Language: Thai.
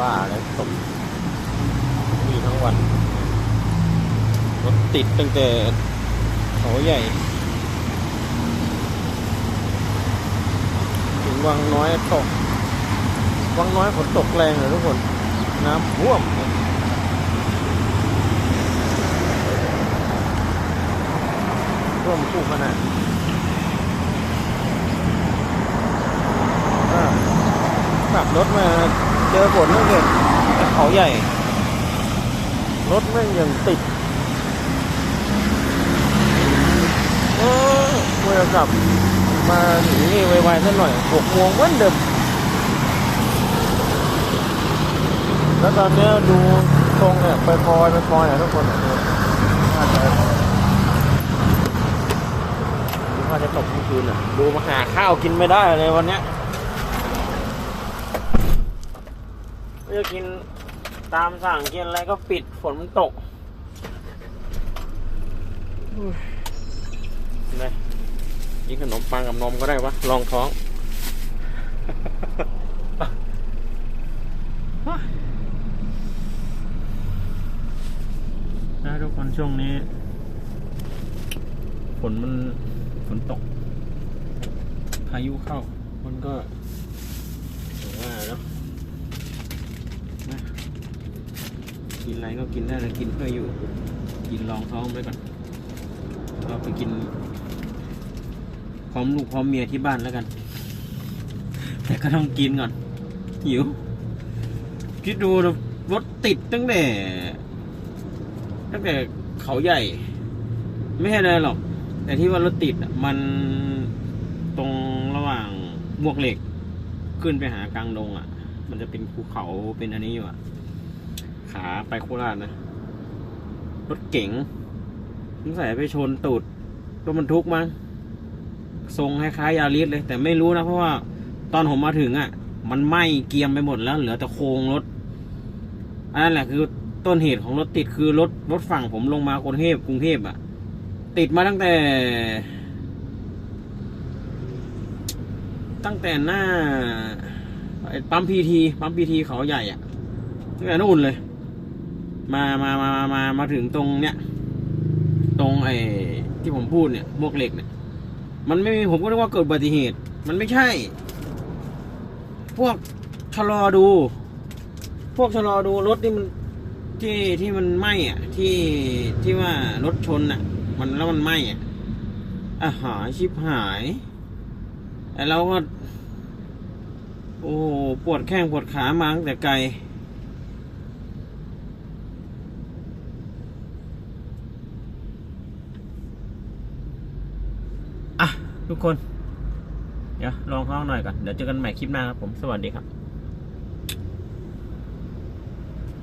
ว่าแล้วตกนี่ทั้งวัน รถติดตั้งแต่เขาใหญ่ถึงวังน้อยตก วังน้อยฝนตกแรงเลยทุกคน น้ำท่วมท่วมคู่ขนาดขับรถมา จอฝนตั้งแต่เขาใหญ่ รถแม่งยังติดเออควรจะกลับมาถึงนี่ไวๆสักหน่อยหกโมงเหมือนเดิมแล้วตอนเนี้ยดูตรงเนี่ยไปพลอยไปพลอยอะทุกคนอะดูน่าจะดูว่าจะตกเมื่อคืนอะ ดูมาหาข้าวกินไม่ได้เลยวันเนี้ยไม่ จะกินตามสั่งกินอะไรก็ปิดฝนมันตกอุ้ยเลยกินขนมปังกับนมก็ได้วะลองท้องนะทุกคนช่วงนี้ฝนมันฝนตกพายุเข้า มันก็ถึงว่าแล้วนะ กินอะไรก็กินได้แต่กินเพื่ออยู่ กินรองท้องไว้ก่อนเราไปกิน พร้อมลูกพร้อมเมียที่บ้านแล้วกัน แต่ก็ต้องกินก่อน หิว คิดดูรถติดตั้งแต่ ตั้งแต่เขาใหญ่ ไม่ใช่อะไรหรอก แต่ที่ว่ารถติดมันตรงระหว่างมวกเหล็ก ขึ้นไปหากลางดงอะ มันจะเป็นภูเขาเป็นอันนี้อยู่อะ ขาไปโคราชนะ รถเก๋งสงสัยไปชนตูดรถบรรทุกมั้งทรงคล้ายๆยาริสเลย แต่ไม่รู้นะ เพราะว่าตอนผมมาถึงอะ มันไหม้เกียมไปหมดแล้ว เหลือแต่โครงรถอันนั้นแหละคือต้นเหตุของรถติดคือรถรถฝั่งผมลงมากรุงเทพกรุงเทพอะติดมาตั้งแต่ ตั้งแต่หน้าปั๊มพีทีปั๊มพีทีเขาใหญ่อะตั้งแต่นู่นเลย มามามามามามาถึงตรงเนี้ยตรงไอ้ที่ผมพูดเนี่ยมวกเหล็กเนี่ย มันไม่มีผมก็นึกว่าเกิดอุบัติเหตุ มันไม่ใช่ พวกชะลอดู พวกชะลอดูรถนี่มันที่ที่มันไหม้อะที่ที่ว่ารถชนอะ มันแล้วมันไหม้อะอาหายชิบหายไอ้เราก็โอ้ปวดแข้งปวดขามาตั้งแต่ไกล อะทุกคน เดี๋ยวลองห้องหน่อยก่อน เดี๋ยวเจอกันใหม่คลิปหน้าครับผม สวัสดีครับ